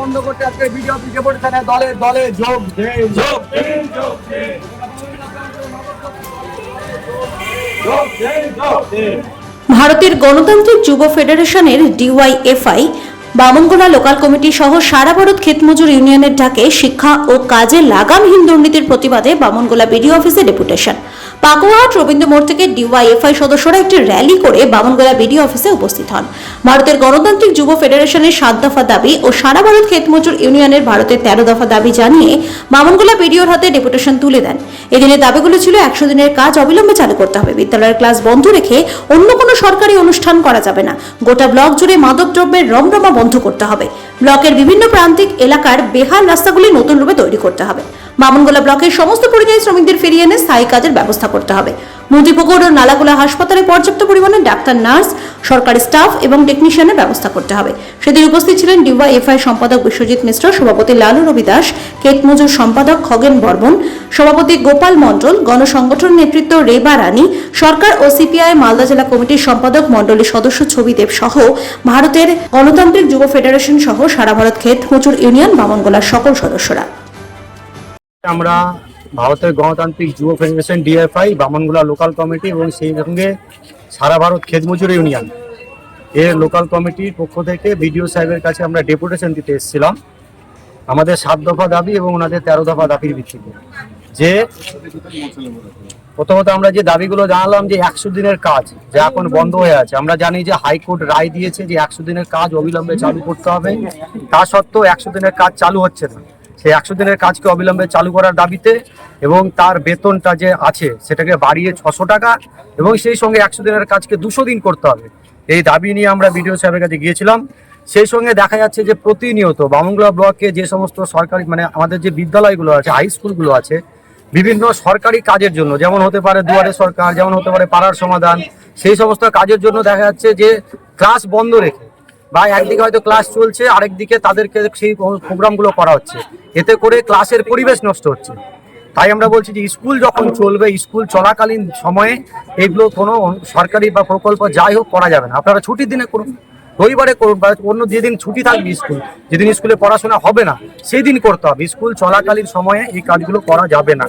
বন্ধ করতে দলে দলে ভারতের গণতান্ত্রিক যুব ফেডারেশনের ডিওয়াইএফআই বামনগোলা লোকাল কমিটি সহ সারা ভারত ক্ষেতমজুর ইউনিয়নের ডাকে শিক্ষা ও কাজে লাগামহীন দুর্নীতির প্রতিবাদে বামনগোলা বিডিও অফিসে ডেপুটেশন। পাকুয়াহাট রবীন্দ্র মোড় থেকে ডিওয়াইএফআই সদস্যরা একটি র্যালি করে বামনগোলা বিডিও অফিসে উপস্থিত হন। ভারতের গণতান্ত্রিক যুব ফেডারেশনের সাত দফা দাবি ও সারা ভারত ক্ষেতমজুর ইউনিয়নের ভারতের তেরো দফা দাবি জানিয়ে বামনগোলা বিডিওর হাতে ডেপুটেশন তুলে দেন। এদিনের দাবিগুলো ছিল একশো দিনের কাজ অবিলম্বে চালু করতে হবে। বিদ্যালয়ের ক্লাস বন্ধ রেখে অন্য কোনো সরকারি অনুষ্ঠান করা যাবে না। গোটা ব্লক জুড়ে মাদক দ্রব্যের রমরমা বন্ধ করতে হবে। ব্লকের বিভিন্ন প্রান্তিক এলাকার বেহাল রাস্তাগুলি নতুন রূপে তৈরি করতে হবে। বামনগোলা ব্লকের সমস্ত পরিযায়ী শ্রমিকদের ফিরিয়ে এনে স্থায়ী কাজের ব্যবস্থা করতে হবে। মুদিপুকুর ও নালাগোলা হাসপাতালে পর্যাপ্ত পরিমাণে ডাক্তার, নার্স, সরকারি স্টাফ এবং টেকনিশিয়ানের ব্যবস্থা করতে হবে। সেদিন উপস্থিত ছিলেন ডিওয়াইএফআই সম্পাদক বিশ্বজিৎ মিশ্র, সভাপতি লালু রবি দাস কেতমজুর সম্পাদক খগেন বর্মন, সভাপতি গোপাল মণ্ডল, গণসংগঠন নেতৃত্ব রেবা রানী, সরকার ও সিপিআই মালদা জেলা কমিটির সম্পাদক মণ্ডলীর সদস্য ছবিদেব সহ ভারতের গণতান্ত্রিক যুব ফেডারেশন সহ সারা ভারত ক্ষেত মজুর ইউনিয়ন বামনগোলার সকল সদস্যরা। আমরা ভারতের গণতান্ত্রিক যুব federation DFI Bamangola local committee এবং সেই সঙ্গে সারা ভারত খেতমজুর ইউনিয়ন। এর লোকাল কমিটির পক্ষ থেকে বিডিও সাহেবের কাছে আমরা ডেপুটেশন দিতে এসেছিলাম। আমাদের সাত দফা দাবি এবং ওনাদের তেরো দফা দাবির ভিত্তিতে। যে প্রথমত আমরা যে দাবিগুলো জানালাম যে একশো দিনের কাজ যা এখন বন্ধ হয়ে আছে, আমরা জানি যে হাইকোর্ট রায় দিয়েছে যে একশো দিনের কাজ অবিলম্বে চালু করতে হবে। তা সত্ত্বেও একশো দিনের কাজ চালু হচ্ছে না। সেই একশো দিনের কাজকে অবিলম্বে চালু করার দাবিতে এবং তার বেতনটা যে আছে সেটাকে বাড়িয়ে ছশো টাকা এবং সেই সঙ্গে একশো দিনের কাজকে দুশো দিন করতে হবে। এই দাবি নিয়ে আমরা বিডিও সাহেবের কাছে গিয়েছিলাম। সেই সঙ্গে দেখা যাচ্ছে যে প্রতিনিয়ত বামুংলা ব্লকে যে সমস্ত সরকারি মানে আমাদের যে বিদ্যালয়গুলো আছে, হাই স্কুলগুলো আছে, বিভিন্ন সরকারি কাজের জন্য যেমন হতে পারে দুয়ারে সরকার, যেমন হতে পারে পাড়ার সমাধান, সেই সমস্ত কাজের জন্য দেখা যাচ্ছে যে ক্লাস বন্ধ রেখে বা একদিকে হয়তো ক্লাস চলছে, আরেকদিকে তাদেরকে সেই প্রোগ্রামগুলো করা হচ্ছে। এতে করে ক্লাসের পরিবেশ নষ্ট হচ্ছে। তাই আমরা বলছি যে স্কুল যখন চলবে স্কুল চলাকালীন সময়ে এগুলো কোনো সরকারি বা প্রকল্প যাই হোক করা যাবে না। আপনারা ছুটির দিনে করুন। রবিবারে করুন বা অন্য যেদিন ছুটি থাকবে স্কুল যেদিন স্কুলে পড়াশোনা হবে না সেই দিন করতে হবে। স্কুল চলাকালীন সময়ে এই কাজগুলো করা যাবে না।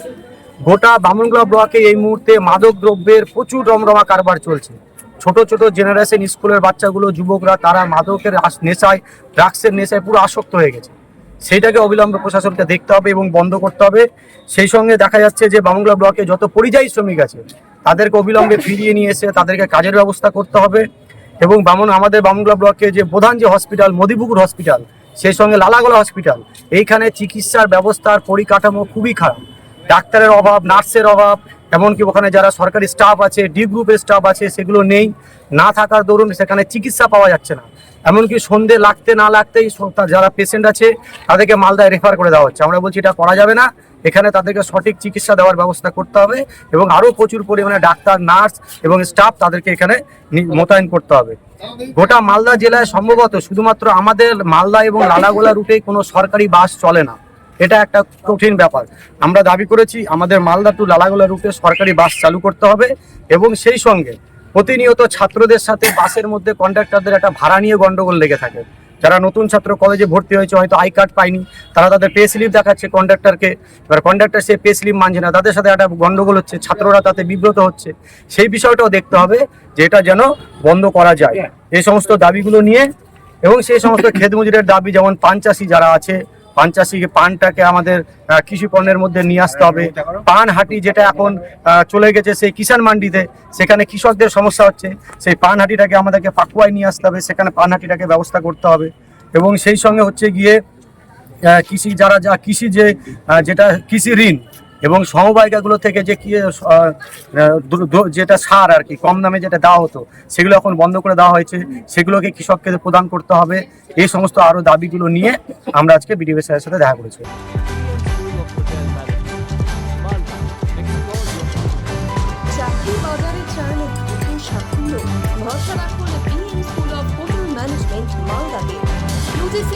গোটা বামনগোলা ব্লকে এই মুহূর্তে মাদক দ্রব্যের প্রচুর রমরমা কারবার চলছে। ছোট ছোট জেনারেশন স্কুলের বাচ্চাগুলো, যুবকরা, তারা মাদকের নেশায় ড্রাগসের নেশায় পুরো আসক্ত হয়ে গেছে। সেইটাকে অবিলম্বে প্রশাসনকে দেখতে হবে এবং বন্ধ করতে হবে। সেই সঙ্গে দেখা যাচ্ছে যে বামংলা ব্লকে যত পরিযায়ী শ্রমিক আছে, তাদেরকে অবিলম্বে ফিরিয়ে নিয়ে এসে তাদেরকে কাজের ব্যবস্থা করতে হবে এবং বামন, আমাদের বামংলা ব্লকে যে প্রধান যে হসপিটাল মদিপুকুর হসপিটাল সেই সঙ্গে লালাগোলা হসপিটাল এইখানে চিকিৎসার ব্যবস্থার পরিকাঠামো খুবই খারাপ। ডাক্তারের অভাব, নার্সের অভাব এমনকি ওখানে যারা সরকারি স্টাফ আছে ডি গ্রুপের স্টাফ আছে, সেগুলো নেই। না থাকার দরুন সেখানে চিকিৎসা পাওয়া যাচ্ছে না। এমনকি সন্ধে লাগতে না লাগতেই যারা পেশেন্ট আছে, তাদেরকে মালদায় রেফার করে দেওয়া হচ্ছে। আমরা বলছি, এটা করা যাবে না। এখানে তাদেরকে সঠিক চিকিৎসা দেওয়ার ব্যবস্থা করতে হবে এবং আরও প্রচুর পরিমাণে ডাক্তার, নার্স এবং স্টাফ তাদেরকে এখানে মোতায়েন করতে হবে। গোটা মালদা জেলায় সম্ভবত শুধুমাত্র আমাদের মালদা এবং লালাগোলা রুটে কোনো সরকারি বাস চলে না। এটা একটা কঠিন ব্যাপার। আমরা দাবি করেছি, আমাদের মালদা টু লালাগোলা রুটে সরকারি বাস চালু করতে হবে এবং সেই সঙ্গে প্রতিনিয়ত ছাত্রদের সাথে বাসের মধ্যে কন্ডাক্টরদের একটা ভাড়া নিয়ে গন্ডগোল লেগে থাকে। যারা নতুন ছাত্র কলেজে ভর্তি হয়েছে, হয়তো আই কার্ড পায়নি, তারা তাদের পে স্লিপ দেখাচ্ছে কন্ডাক্টরকে। এবার কন্ডাক্টর সে পে স্লিপ মানছে না, তাদের সাথে একটা গন্ডগোল হচ্ছে, ছাত্ররা তাতে বিব্রত হচ্ছে। সেই বিষয়টাও দেখতে হবে যে এটা যেন বন্ধ করা যায়। এই সমস্ত দাবিগুলো নিয়ে এবং সেই সমস্ত ক্ষেত মজুরের দাবি, যেমন পান চাষি যারা আছে পান চাষিকে পানটাকে আমাদের কৃষি পণ্যের মধ্যে নিয়ে আসতে হবে। পান হাটি যেটা এখন চলে গেছে সেই কিষাণ মান্ডিতে, সেখানে কৃষকদের সমস্যা হচ্ছে। সেই পান হাটিটাকে আমাদেরকে পাকুয়ায় নিয়ে আসতে হবে, সেখানে পান হাটিটাকে ব্যবস্থা করতে হবে। এবং সেই সঙ্গে হচ্ছে গিয়ে কৃষি যারা যা, কৃষি যে যেটা কৃষি ঋণ এবং সমবায়িকাগুলো থেকে যে কি যেটা সার আর কি, কম দামে যেটা দেওয়া হতো, সেগুলো এখন বন্ধ করে দেওয়া হয়েছে। সেগুলোকে কৃষককে প্রদান করতে হবে। এই সমস্ত আরও দাবিগুলো নিয়ে আমরা আজকে বিডিও স্যারের সাথে দেখা করেছি। ভরসা রাখুন স্কুল অফ হোটেল ম্যানেজমেন্ট মালদাতে। ইউজিসি